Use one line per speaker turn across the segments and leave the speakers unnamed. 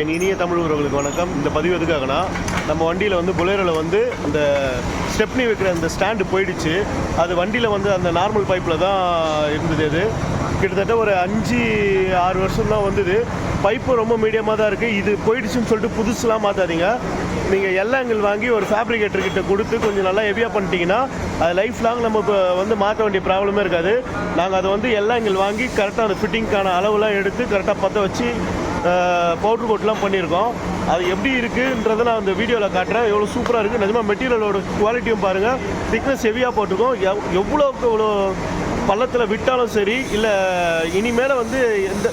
என் இனிய தமிழ் உறவுகளுக்கு வணக்கம். இந்த பதிவு எதுக்காகனா நம்ம வண்டியில் வந்து புலேரோவில் வந்து அந்த ஸ்டெப்னி வைக்கிற அந்த ஸ்டாண்டு போயிடுச்சு. அது வண்டியில் வந்து அந்த நார்மல் பைப்பில் தான் இருந்தது அது. கிட்டத்தட்ட ஒரு அஞ்சு ஆறு வருஷம் தான் வந்தது. பைப்பு ரொம்ப மீடியமாக தான் இருக்குது இது போயிடுச்சுன்னு சொல்லிட்டு புதுசுலாம் மாற்றாதீங்க நீங்கள் எல்லாங்கள் வாங்கி ஒரு ஃபேப்ரிகேட்டர்கிட்ட கொடுத்து கொஞ்சம் நல்லா ஹெவியாக பண்ணிட்டீங்கன்னா அது லைஃப் லாங் நம்ம இப்போ வந்து மாற்ற வேண்டிய ப்ராப்ளமே இருக்காது. நாங்கள் அதை வந்து எல்லாங்கள் வாங்கி கரெக்டாக அந்த ஃபிட்டிங்க்கான அளவுலாம் எடுத்து கரெக்டாக பற்ற வச்சு பவுட்ரு கோட்லாம் பண்ணியிருக்கோம். அது எப்படி இருக்குன்றதை நான் அந்த வீடியோவில் காட்டுறேன். எவ்வளோ சூப்பராக இருக்குது நிஜமாக மெட்டீரியலோட குவாலிட்டியும் பாருங்கள் திக்னஸ் ஹெவியாக போட்டிருக்கோம். எவ் எவ்வளோக்கு எவ்வளோ பள்ளத்தில் விட்டாலும் சரி இல்லை இனிமேல் வந்து எந்த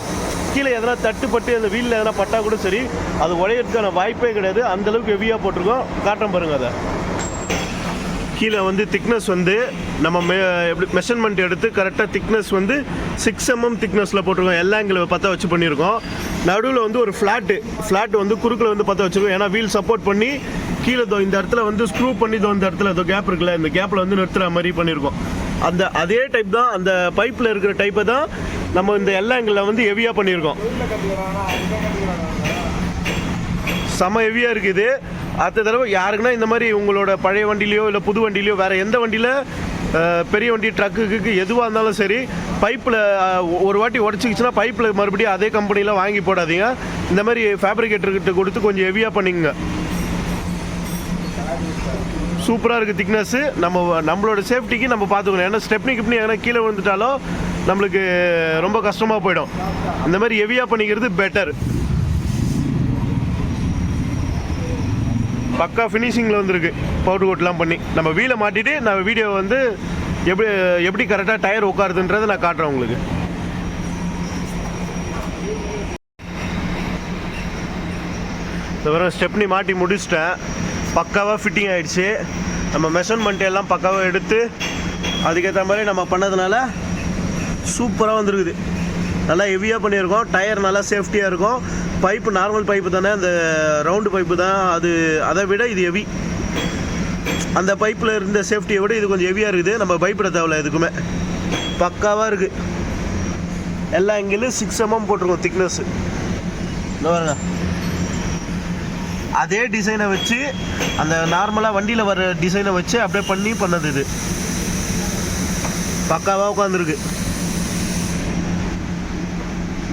கீழே எதனா தட்டுப்பட்டு அந்த வீலில் எதனா பட்டா கூட சரி அது உடையிறதுக்கான வாய்ப்பே கிடையாது. அந்த அளவுக்கு ஹெவியாக போட்டிருக்கோம். காட்டம் பாருங்கள் அதை. கீழே வந்து திக்னஸ் வந்து நம்ம மெ எப்படி மெஷர்மெண்ட் எடுத்து கரெக்டாக திக்னஸ் வந்து சிக்ஸ் எம்எம் திக்னஸில் போட்டிருக்கோம். எல்லா எங்களை பார்த்தா வச்சு பண்ணியிருக்கோம். நடுவில் வந்து ஒரு ஃப்ளாட்டு ஃப்ளாட் வந்து குறுக்கில் வந்து பார்த்தா வச்சுருக்கோம். ஏன்னா வீல் சப்போர்ட் பண்ணி கீழே தோ இந்த இடத்துல வந்து ஸ்க்ரூ பண்ணி தோ இந்த இடத்துல இதோ கேப் இருக்குல்ல இந்த கேப்பில் வந்து நிறுத்துகிற மாதிரி பண்ணியிருக்கோம். அந்த அதே டைப் தான் அந்த பைப்பில் இருக்கிற டைப்பை தான் நம்ம இந்த எல்லா எங்களில் வந்து ஹெவியாக பண்ணியிருக்கோம். செம ஹெவியாக இருக்குது அடுத்த தடவை யாருக்குன்னா இந்த மாதிரி உங்களோட பழைய வண்டிலையோ இல்லை புது வண்டிலையோ வேறு எந்த வண்டியில் பெரிய வண்டி ட்ரக்குக்கு எதுவாக இருந்தாலும் சரி பைப்பில் ஒரு வாட்டி உடச்சிக்கிச்சுன்னா பைப்பில் மறுபடியும் அதே கம்பெனியில் வாங்கி போடாதீங்க. இந்த மாதிரி ஃபேப்ரிகேட்டர்கிட்ட கொடுத்து கொஞ்சம் ஹெவியாக பண்ணிங்க சூப்பராக இருக்குது திக்னஸ்ஸு நம்ம நம்மளோட சேஃப்டிக்கு நம்ம பார்த்துக்கணும் ஏன்னா ஸ்டெப்னி கிப்னி எங்கன்னா கீழே விழுந்துட்டாலும் நம்மளுக்கு ரொம்ப கஷ்டமாக போயிடும். இந்த மாதிரி ஹெவியாக பண்ணிக்கிறது பெட்டர் பக்கா ஃபினிஷிங்கில் வந்துருக்கு. பவுடர் கோட்லாம் பண்ணி. நம்ம வீலை மாட்டிட்டு நம்ம வீடியோ வந்து எப்படி எப்படி கரெக்டாக டயர் உட்காருதுன்றதை நான் காட்டுறேன் உங்களுக்கு. இந்த வர ஸ்டெப்னி மாட்டி முடிச்சிட்டேன். பக்காவாக ஃபிட்டிங் ஆகிடுச்சு நம்ம மெஷர்மெண்ட் எல்லாம் பக்காவாக எடுத்து அதுக்கேற்ற மாதிரி நம்ம பண்ணதுனால சூப்பராக வந்துருக்குது. நல்லா ஹெவியாக பண்ணியிருக்கோம். டயர் நல்லா சேஃப்டியாக இருக்கும். பைப்பு நார்மல் பைப்பு தானே? அந்த ரவுண்டு பைப்பு தான். அது அதை விட இது ஹெவி அந்த பைப்பில் இருந்த சேஃப்டியை விட இது கொஞ்சம் ஹெவியாக இருக்குது. நம்ம பயப்பட தேவையில்ல எதுக்குமே. பக்காவாக இருக்குது எல்லா இங்கேயும் சிக்ஸ் எம்எம் போட்டிருக்கோம் திக்னஸ் பாருங்க. அதே டிசைனை வச்சு அந்த நார்மலாக வண்டியில் வர டிசைனை வச்சு அப்படியே பண்ணி பண்ணது இது. பக்காவாக உட்காந்துருக்கு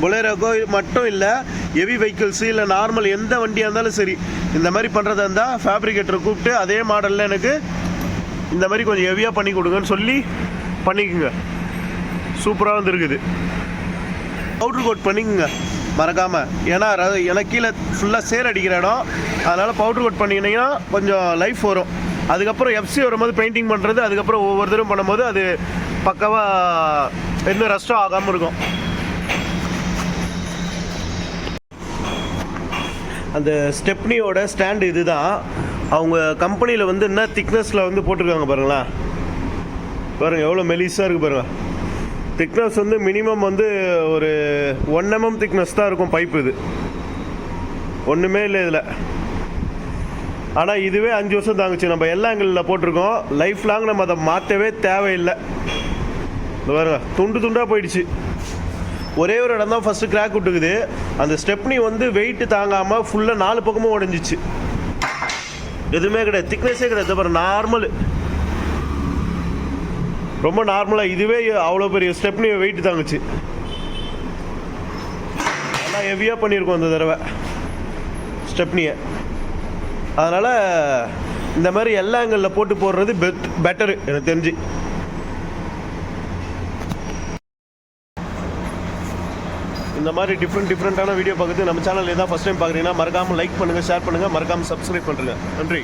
பொலேரோக்கோ மட்டும் இல்லை ஹெவி வெஹிக்கிள்ஸு இல்லை நார்மல் எந்த வண்டியாக இருந்தாலும் சரி இந்த மாதிரி பண்ணுறதா இருந்தால் ஃபேப்ரிகேட்டரை கூப்பிட்டு அதே மாடலில் எனக்கு இந்த மாதிரி கொஞ்சம் ஹெவியாக பண்ணி கொடுங்கன்னு சொல்லி பண்ணிக்கோங்க. சூப்பராக வந்துருக்குது. பவுட்ரு கோட் பண்ணிக்கோங்க. மறக்காமல் ஏன்னா எனக்கு ஏன்னா கீழே ஃபுல்லாக சேர் அடிக்கிற இடம். அதனால் பவுட்ரு கோட் பண்ணிங்கன்னா கொஞ்சம் லைஃப் வரும். அதுக்கப்புறம் எஃப்சி வரும்போது பெயிண்டிங் பண்ணுறது அதுக்கப்புறம் ஒவ்வொருத்தரும் பண்ணும்போது அது பக்காவாக எந்த ரஸ்ட்டும் ஆகாமல் இருக்கும். அந்த ஸ்டெப்னியோட ஸ்டாண்டு இதுதான். அவங்க கம்பெனியில் வந்து என்ன திக்னஸில் வந்து போட்டிருக்காங்க பாருங்களேன் பாருங்கள் எவ்வளோ மெலிஸாக இருக்குது பாருங்கள் திக்னஸ் வந்து மினிமம் வந்து ஒரு ஒன் எம்எம் திக்னஸ் தான் இருக்கும் பைப் இது. ஒன்றுமே இல்லை இதில். ஆனால் இதுவே அஞ்சு வருஷம் தாங்குச்சு. நம்ம எல்லா ஆங்கிளில் போட்டிருக்கோம். லைஃப் லாங் நம்ம அதை மாற்றவே தேவையில்லை. இந்த பாருங்க துண்டு துண்டாக போயிடுச்சு. ஒரே ஒரு இடம் தான் ஃபஸ்ட்டு கிராக் விட்டுக்குது. அந்த ஸ்டெப்னி வந்து வெயிட் தாங்காமல் ஃபுல்லாக நாலு பக்கமும் உடஞ்சிச்சு. எதுவுமே கிடையாது. திக்னஸே கிடையாது. அப்புறம் நார்மல் ரொம்ப நார்மலாக இதுவே அவ்வளோ பெரிய ஸ்டெப்னி வெயிட் தாங்குச்சு. நல்லா ஹெவியாக பண்ணியிருக்கோம் அந்த தடவை. ஸ்டெப்னியை. அதனால் இந்த மாதிரி எல்லா ஆங்கிளில் போட்டு போடுறது பெட் பெட்டரு எனக்கு தெரிஞ்சு. இந்த மாதிரி டிஃப்ரெண்ட் டிஃப்ரெண்ட்டான வீடியோ பார்க்குறது நம்ம சேனல் ஏதாவது ஃபஸ்ட் டைம் பார்க்குறீங்கன்னா மறக்காமல் லைக் பண்ணுங்கள் ஷேர் பண்ணுங்கள் மறக்காமல் சப்ஸ்கிரைப் பண்ணுங்கள் நன்றி.